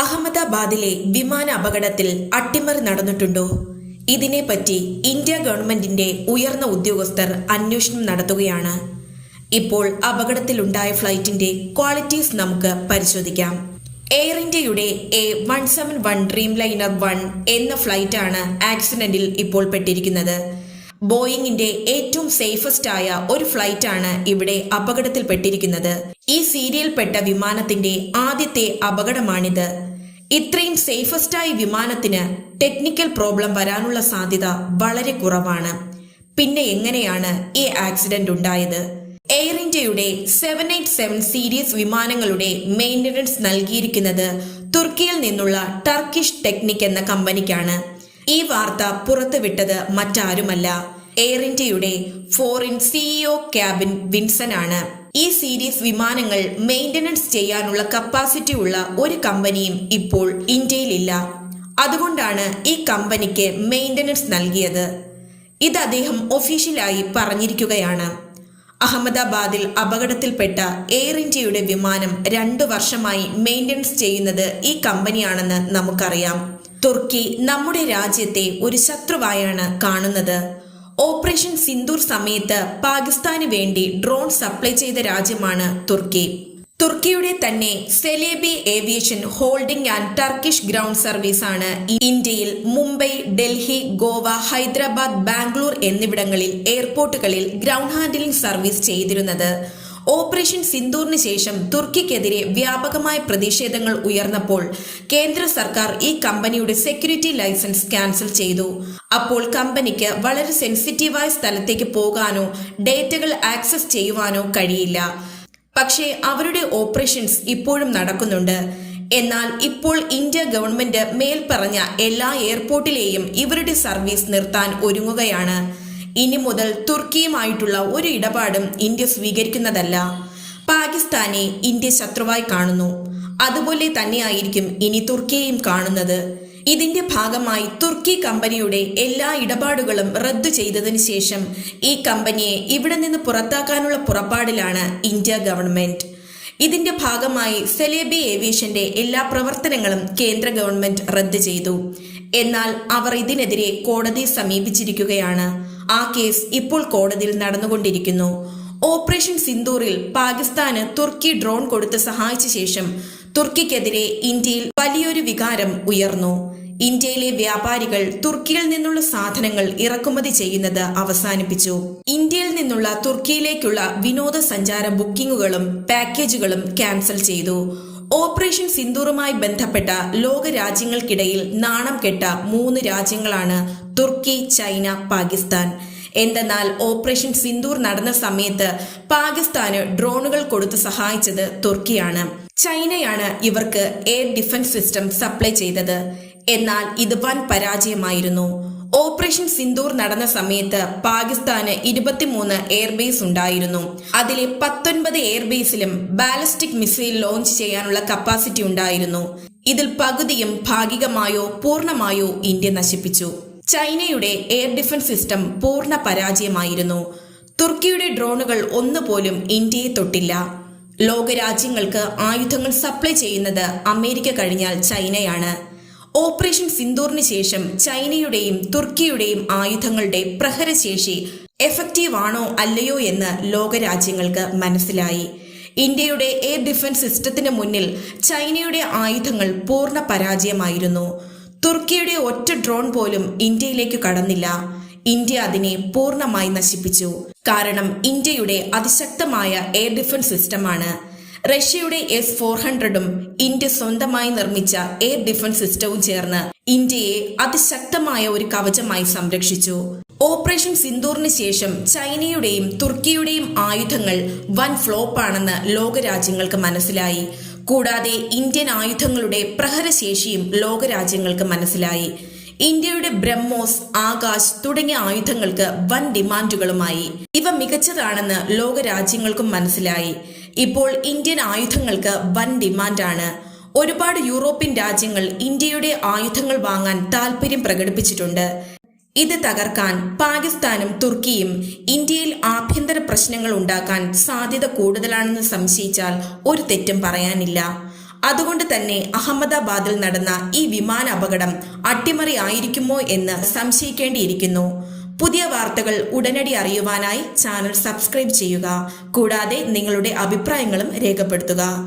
അഹമ്മദാബാദിലെ വിമാന അപകടത്തിൽ അട്ടിമറി നടന്നിട്ടുണ്ടോ? ഇതിനെപ്പറ്റി ഇന്ത്യ ഗവൺമെന്റിന്റെ ഉയർന്ന ഉദ്യോഗസ്ഥർ അന്വേഷണം നടത്തുകയാണ്. ഇപ്പോൾ അപകടത്തിലുണ്ടായ ഫ്ലൈറ്റിന്റെ ക്വാളിറ്റീസ് നമുക്ക് പരിശോധിക്കാം. എയർ ഇന്ത്യയുടെ A one seven one Dreamliner one എന്ന ഫ്ലൈറ്റാണ് ആക്സിഡന്റിൽ ഇപ്പോൾ പെട്ടിരിക്കുന്നത്. ബോയിങ്ങിന്റെ ഏറ്റവും സേഫസ്റ്റ് ആയ ഒരു ഫ്ലൈറ്റാണ് ഇവിടെ അപകടത്തിൽപ്പെട്ടിരിക്കുന്നത്. ഈ സീരിയൽപ്പെട്ട വിമാനത്തിന്റെ ആദ്യത്തെ അപകടമാണിത്. ഇത്രയും സേഫസ്റ്റായ വിമാനത്തിന് ടെക്നിക്കൽ പ്രോബ്ലം വരാനുള്ള സാധ്യത വളരെ കുറവാണ്. പിന്നെ എങ്ങനെയാണ് ഈ ആക്സിഡന്റ് ഉണ്ടായത്? എയർ ഇന്ത്യയുടെ സെവൻ എയ്റ്റ് സെവൻ സീരീസ് വിമാനങ്ങളുടെ മെയിന്റനൻസ് നൽകിയിരിക്കുന്നത് തുർക്കിയിൽ നിന്നുള്ള ടർക്കിഷ് ടെക്നിക് എന്ന കമ്പനിക്കാണ് ഈ വാർത്ത പുറത്തുവിട്ടത് മറ്റാരുമല്ല. എയർ ഇന്ത്യയുടെ ഫോറിൻ സിഇഒ ക്യാബിൻ വിൻസൺ ആണ്. ഈ സീരീസ് വിമാനങ്ങൾ മെയിന്റനൻസ് ചെയ്യാനുള്ള കപ്പാസിറ്റി ഉള്ള ഒരു കമ്പനിയും ഇപ്പോൾ ഇന്ത്യയിലില്ല. അതുകൊണ്ടാണ് ഈ കമ്പനിക്ക് മെയിന്റനൻസ് നൽകിയത്. ഇത് അദ്ദേഹം ഒഫീഷ്യലായി പറഞ്ഞിരിക്കുകയാണ്. അഹമ്മദാബാദിൽ അപകടത്തിൽപ്പെട്ട എയർ ഇന്ത്യയുടെ വിമാനം രണ്ടു വർഷമായി മെയിന്റനൻസ് ചെയ്യുന്നത് ഈ കമ്പനിയാണെന്ന് നമുക്കറിയാം. തുർക്കി നമ്മുടെ രാജ്യത്തെ ഒരു ശത്രുവായാണ് കാണുന്നത്. ഓപ്പറേഷൻ സിന്ദൂർ സമയത്ത് പാകിസ്ഥാന് വേണ്ടി ഡ്രോൺ സപ്ലൈ ചെയ്ത രാജ്യമാണ് തുർക്കി. തുർക്കിയുടെ തന്നെ Celebi aviation holding and Turkish ground service ആണ് ഇന്ത്യയിൽ മുംബൈ ഡൽഹി ഗോവ ഹൈദരാബാദ് ബാംഗ്ലൂർ എന്നിവിടങ്ങളിൽ എയർപോർട്ടുകളിൽ ഗ്രൗണ്ട് ഹാൻഡിലിംഗ് സർവീസ് ചെയ്തിരുന്നത്. ഓപ്പറേഷൻ സിന്ദൂറിന് ശേഷം തുർക്കിക്കെതിരെ വ്യാപകമായ പ്രതിഷേധങ്ങൾ ഉയർന്നപ്പോൾ കേന്ദ്ര സർക്കാർ ഈ കമ്പനിയുടെ സെക്യൂരിറ്റി ലൈസൻസ് ക്യാൻസൽ ചെയ്തു. അപ്പോൾ കമ്പനിക്ക് വളരെ സെൻസിറ്റീവായ സ്ഥലത്തേക്ക് പോകാനോ ഡേറ്റകൾ ആക്സസ് ചെയ്യുവാനോ കഴിയില്ല. പക്ഷേ അവരുടെ ഓപ്പറേഷൻസ് ഇപ്പോഴും നടക്കുന്നുണ്ട്. എന്നാൽ ഇപ്പോൾ ഇന്ത്യ ഗവൺമെന്റ് മേൽപ്പറഞ്ഞ എല്ലാ എയർപോർട്ടിലെയും ഇവരുടെ സർവീസ് നിർത്താൻ ഒരുങ്ങുകയാണ്. ഇനി മുതൽ തുർക്കിയുമായിട്ടുള്ള ഒരു ഇടപാടും ഇന്ത്യ സ്വീകരിക്കുന്നതല്ല. പാകിസ്ഥാനെ ഇന്ത്യ ശത്രുവായി കാണുന്നു. അതുപോലെ തന്നെയായിരിക്കും ഇനി തുർക്കിയെയും കാണുന്നത്. ഇതിന്റെ ഭാഗമായി തുർക്കി കമ്പനിയുടെ എല്ലാ ഇടപാടുകളും റദ്ദു ചെയ്തതിനു ശേഷം ഈ കമ്പനിയെ ഇവിടെ നിന്ന് പുറത്താക്കാനുള്ള പുറപ്പാടിലാണ് ഇന്ത്യ ഗവൺമെന്റ്. ഇതിന്റെ ഭാഗമായി സെലേബി ഏവിയേഷന്റെ എല്ലാ പ്രവർത്തനങ്ങളും കേന്ദ്ര ഗവൺമെന്റ് റദ്ദു ചെയ്തു. എന്നാൽ അവർ ഇതിനെതിരെ കോടതിയെ സമീപിച്ചിരിക്കുകയാണ്. ആ കേസ് ഇപ്പോൾ കോടതിയിൽ നടന്നുകൊണ്ടിരിക്കുന്നു. ഓപ്പറേഷൻ സിന്ദൂറിൽ പാകിസ്ഥാന് തുർക്കി ഡ്രോൺ കൊടുത്ത് സഹായിച്ച ശേഷം തുർക്കിക്കെതിരെ ഇന്ത്യയിൽ വലിയൊരു വികാരം ഉയർന്നു. ഇന്ത്യയിലെ വ്യാപാരികൾ തുർക്കിയിൽ നിന്നുള്ള സാധനങ്ങൾ ഇറക്കുമതി ചെയ്യുന്നത് അവസാനിപ്പിച്ചു. ഇന്ത്യയിൽ നിന്നുള്ള തുർക്കിയിലേക്കുള്ള വിനോദസഞ്ചാര ബുക്കിംഗുകളും പാക്കേജുകളും ക്യാൻസൽ ചെയ്തു. ഓപ്പറേഷൻ സിന്ദൂറുമായി ബന്ധപ്പെട്ട ലോക രാജ്യങ്ങൾക്കിടയിൽ നാണം കെട്ട മൂന്ന് രാജ്യങ്ങളാണ് തുർക്കി ചൈന പാകിസ്ഥാൻ. എന്തെന്നാൽ ഓപ്പറേഷൻ സിന്ദൂർ നടന്ന സമയത്ത് പാകിസ്ഥാന് ഡ്രോണുകൾ കൊടുത്ത് സഹായിച്ചത് തുർക്കിയാണ്. ചൈനയാണ് ഇവർക്ക് എയർ ഡിഫൻസ് സിസ്റ്റം സപ്ലൈ ചെയ്തത്. എന്നാൽ ഇത് വൻ പരാജയമായിരുന്നു. ഓപ്പറേഷൻ സിന്ദൂർ നടന്ന സമയത്ത് പാകിസ്ഥാന് ഇരുപത്തിമൂന്ന് എയർബേസ് ഉണ്ടായിരുന്നു. അതിലെ പത്തൊൻപത് എയർബേസിലും ബാലിസ്റ്റിക് മിസൈൽ ലോഞ്ച് ചെയ്യാനുള്ള കപ്പാസിറ്റി ഉണ്ടായിരുന്നു. ഇതിൽ പകുതിയും ഭാഗികമായോ പൂർണമായോ ഇന്ത്യ നശിപ്പിച്ചു. ചൈനയുടെ എയർ ഡിഫൻസ് സിസ്റ്റം പൂർണ പരാജയമായിരുന്നു. തുർക്കിയുടെ ഡ്രോണുകൾ ഒന്നുപോലും ഇന്ത്യയെ തൊട്ടില്ല. ലോകരാജ്യങ്ങൾക്ക് ആയുധങ്ങൾ സപ്ലൈ ചെയ്യുന്നത് അമേരിക്ക കഴിഞ്ഞാൽ ചൈനയാണ്. ഓപ്പറേഷൻ സിന്ദൂറിന് ശേഷം ചൈനയുടെയും തുർക്കിയുടെയും ആയുധങ്ങളുടെ പ്രഹരശേഷി എഫക്റ്റീവ് ആണോ അല്ലയോ എന്ന് ലോകരാജ്യങ്ങൾക്ക് മനസ്സിലായി. ഇന്ത്യയുടെ എയർ ഡിഫൻസ് സിസ്റ്റത്തിന് മുന്നിൽ ചൈനയുടെ ആയുധങ്ങൾ പൂർണ പരാജയമായിരുന്നു. തുർക്കിയുടെ ഒറ്റ ഡ്രോൺ പോലും ഇന്ത്യയിലേക്ക് കടന്നില്ല. ഇന്ത്യ അതിനെ പൂർണമായി നശിപ്പിച്ചു. കാരണം ഇന്ത്യയുടെ അതിശക്തമായ എയർ ഡിഫൻസ് സിസ്റ്റമാണ്. റഷ്യയുടെ എസ് ഫോർ ഹൺഡ്രഡും ഇന്ത്യ സ്വന്തമായി നിർമ്മിച്ച എയർ ഡിഫൻസ് സിസ്റ്റവും ചേർന്ന് ഇന്ത്യയെ അതിശക്തമായ ഒരു കവചമായി സംരക്ഷിച്ചു. ഓപ്പറേഷൻ സിന്ദൂറിന് ശേഷം ചൈനയുടെയും തുർക്കിയുടെയും ആയുധങ്ങൾ വൻ ഫ്ലോപ്പാണെന്ന് ലോകരാജ്യങ്ങൾക്ക് മനസ്സിലായി. കൂടാതെ ഇന്ത്യൻ ആയുധങ്ങളുടെ പ്രഹരശേഷിയും ലോകരാജ്യങ്ങൾക്ക് മനസ്സിലായി. ഇന്ത്യയുടെ ബ്രഹ്മോസ് ആകാശ് തുടങ്ങിയ ആയുധങ്ങൾക്ക് വൻ ഡിമാൻഡുകളുമായി. ഇവ മികച്ചതാണെന്ന് ലോകരാജ്യങ്ങൾക്കും മനസ്സിലായി. ഇപ്പോൾ ഇന്ത്യൻ ആയുധങ്ങൾക്ക് വൻ ഡിമാൻഡാണ്. ഒരുപാട് യൂറോപ്യൻ രാജ്യങ്ങൾ ഇന്ത്യയുടെ ആയുധങ്ങൾ വാങ്ങാൻ താൽപര്യം പ്രകടിപ്പിച്ചിട്ടുണ്ട്. ഇത് തകർക്കാൻ പാകിസ്ഥാനും തുർക്കിയും ഇന്ത്യയിൽ ആഭ്യന്തര പ്രശ്നങ്ങൾ ഉണ്ടാക്കാൻ സാധ്യത കൂടുതലാണെന്ന് സംശയിച്ചാൽ ഒരു തെറ്റും പറയാനില്ല. അതുകൊണ്ട് തന്നെ അഹമ്മദാബാദിൽ നടന്ന ഈ വിമാന അപകടം അട്ടിമറി ആയിരിക്കുമോ എന്ന് സംശയിക്കേണ്ടിയിരിക്കുന്നു. പുതിയ വാർത്തകൾ ഉടനടി അറിയുവാനായി ചാനൽ സബ്സ്ക്രൈബ് ചെയ്യുക. കൂടാതെ നിങ്ങളുടെ അഭിപ്രായങ്ങളും രേഖപ്പെടുത്തുക.